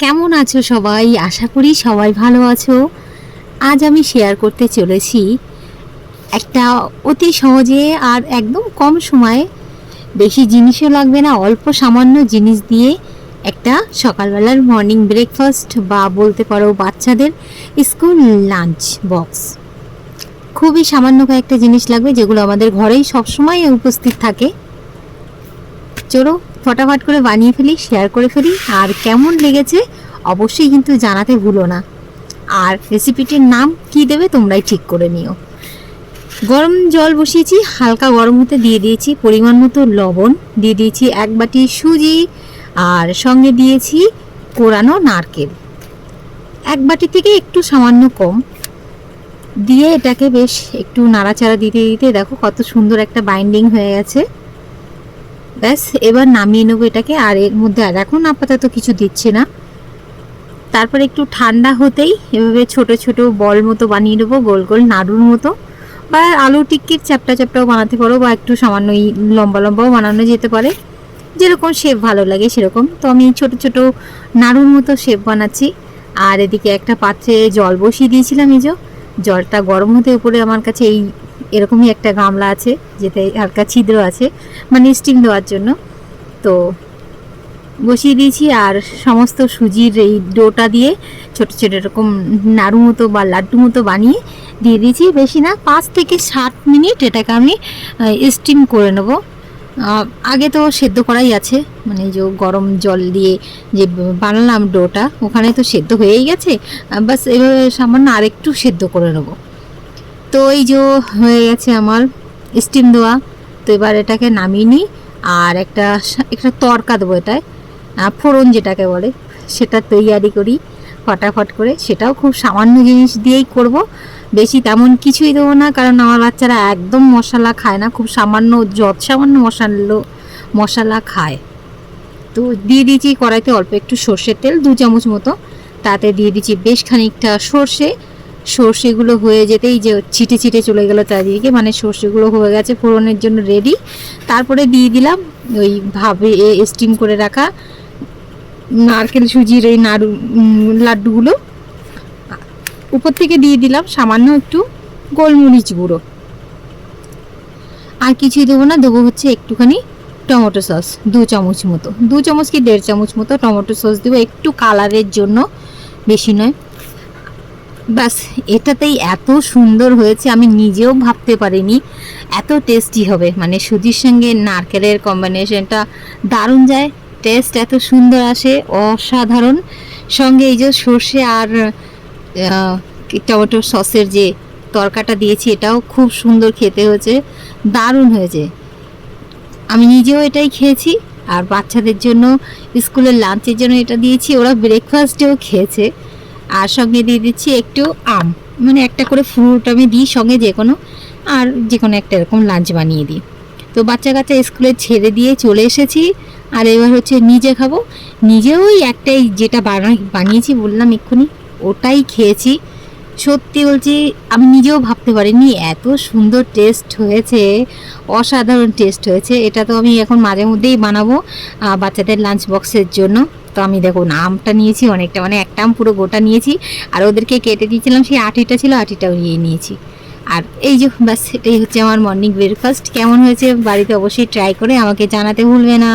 কেমন আছো সবাই? আশা করি সবাই ভালো আছো। আজ আমি শেয়ার করতে চলেছি একটা অতি সহজে আর একদম কম সময়ে বেশি জিনিসও লাগবে না, অল্প সামান্য জিনিস দিয়ে একটা সকালবেলার মর্নিং ব্রেকফাস্ট বা বলতে পারো বাচ্চাদের স্কুল লাঞ্চ বক্স খুবই সামান্য কয়েকটা জিনিস লাগবে যেগুলো আমাদের ঘরেই সবসময় উপস্থিত থাকে। চলো ফটাফট করে বানিয়ে ফেলি শেয়ার করে ফেলি। আর কেমন লেগেছে অবশ্যই কিন্তু জানাতে ভুলো না। আর রেসিপিটির নাম কি দেবে তোমরাই ঠিক করে নিও। গরম জল বসিয়েছি, হালকা গরম হতে দিয়ে দিয়েছি পরিমাণ মতো লবণ। দিয়ে দিয়েছি এক বাটি সুজি আর সঙ্গে দিয়েছি কোরানো নারকেল। এক বাটি থেকে একটু সামান্য কম। দিয়ে এটাকে বেশ একটু নাড়াচাড়া দিতে দিতে দেখো কত সুন্দর একটা বাইন্ডিং হয়ে গেছে। ব্যাস, এবার নামিয়ে নেব এটাকে। আর এর মধ্যে আর এখন আপাতত কিছু দিচ্ছে না। তারপর একটু ঠান্ডা হতেই এভাবে ছোট ছোট বল মতো বানিয়ে নেব, গোল গোল নাড়ুর মতো। বা আলু টিক্কির চ্যাপটা চ্যাপটাও বানাতে পারো, বা একটু সামান্য লম্বা লম্বাও বানানো যেতে পারে। যেরকম শেপ ভালো লাগে সেরকম। তো আমি ছোট ছোট নাড়ুর মতো শেপ বানাচ্ছি। আর এদিকে একটা পাত্রে জল বসিয়ে দিয়েছিলাম এই যে। জলটা গরম হতে উপরে আমার কাছে এই এরকমই একটা গামলা আছে যেতে হালকা ছিদ্র আছে মানে স্টিম দেওয়ার জন্য। তো বসিয়ে দিয়েছি, আর সমস্ত সুজির এই ডোটা দিয়ে ছোট ছোট এরকম নাড়ু মতো বা লাড্ডু মতো বানিয়ে দিয়ে দিয়েছি। বেশি না, পাঁচ থেকে সাত মিনিট এটাকে আমি স্টিম করে নেব। আগে তো সেদ্ধ করাই আছে মানে যে গরম জল দিয়ে যে বানালাম ডোটা, ওখানে তো সেদ্ধ হয়েই গেছে। বাস এভাবে সামান্য আরেকটু সেদ্ধ করে নেব। তো এই যে হয়ে গেছে আমার স্টিম দেওয়া। তো এবার এটাকে নামিয়ে নিই আর একটা একটা তরকা দেবো এটায়। ফোড়ন যেটাকে বলে, সেটা তৈয়ারি করি ফটাফট করে। সেটাও খুব সামান্য জিনিস দিয়েই করব। বেশি তেমন কিছুই দেবো না, কারণ আমার বাচ্চারা একদম মশলা খায় না, খুব সামান্য, যত সামান্য মশালো, মশলা খায়। তো দিয়ে দিয়েছি কড়াইতে অল্প একটু সর্ষের তেল, দু চামচ মতো। তাতে দিয়ে দিয়েছি বেশ খানিকটা সর্ষে সর্ষেগুলো হয়ে যেতেই যে ছিটে ছিটে চলে গেলো চারিদিকে মানে সর্ষেগুলো হয়ে গেছে ফোড়নের জন্য রেডি তারপরে দিয়ে দিলাম ওই ভাবে স্টিম করে রাখা নারকেল সুজির এই নাড়ু লাড্ডুগুলো। উপর থেকে দিয়ে দিলাম সামান্য একটু গোলমরিচ গুঁড়ো। আর কিছুই দেবো না, দেবো হচ্ছে একটুখানি টমেটো সস, দু চামচ মতো। দু চামচ কি দেড় চামচ মতো টমেটো সস দেবো, একটু কালারের জন্য, বেশি নয়। ব্যাস, এটাতেই এত সুন্দর হয়েছে, আমি নিজেও ভাবতে পারিনি। এত টেস্টি হবে। মানে সুজির সঙ্গে নারকেলের কম্বিনেশনটা দারুণ যায়। টেস্ট এত সুন্দর আসে, অসাধারণ। সঙ্গে এই যে সর্ষে আর টমেটো সসের যে তরকাটা দিয়েছি, এটাও খুব সুন্দর খেতে হয়েছে, দারুণ হয়েছে। আমি নিজেও এটাই খেয়েছি, আর বাচ্চাদের জন্য, স্কুলের লাঞ্চের জন্য এটা দিয়েছি, ওরা ব্রেকফাস্টেও খেয়েছে। আর সঙ্গে দিয়ে দিচ্ছি একটু আম। মানে একটা করে ফ্রুট আমি দিই সঙ্গে যে কোনো, আর যে কোনো একটা এরকম লাঞ্চ বানিয়ে দিই। তো বাচ্চা কাচ্চা স্কুলে ছেড়ে দিয়ে চলে এসেছি, আর এবার হচ্ছে নিজে খাব। নিজেও ওই একটাই যেটা বানা- বানিয়েছি বললাম এক্ষুনি, ওটাই খেয়েছি। সত্যি বলছি, আমি নিজেও ভাবতে পারিনি, এত সুন্দর টেস্ট হয়েছে, অসাধারণ টেস্ট হয়েছে। এটা তো আমি এখন মাঝে মধ্যেই বানাবো বাচ্চাদের লাঞ্চ বক্সের জন্য। তো আমি দেখো আমটা নিয়েছি, অনেকটা মানে একটা আম পুরো গোটা নিয়েছি। আর ওদেরকে কেটে দিয়েছিলাম, সেই আটিটা ছিল, আটিটাও নিয়ে নিয়েছি। আর এই যে ব্যাস এটাই হচ্ছে আমার মর্নিং ব্রেকফাস্ট কেমন হয়েছে বাড়িতে অবশ্যই ট্রাই করে আমাকে জানাতে ভুলবে না।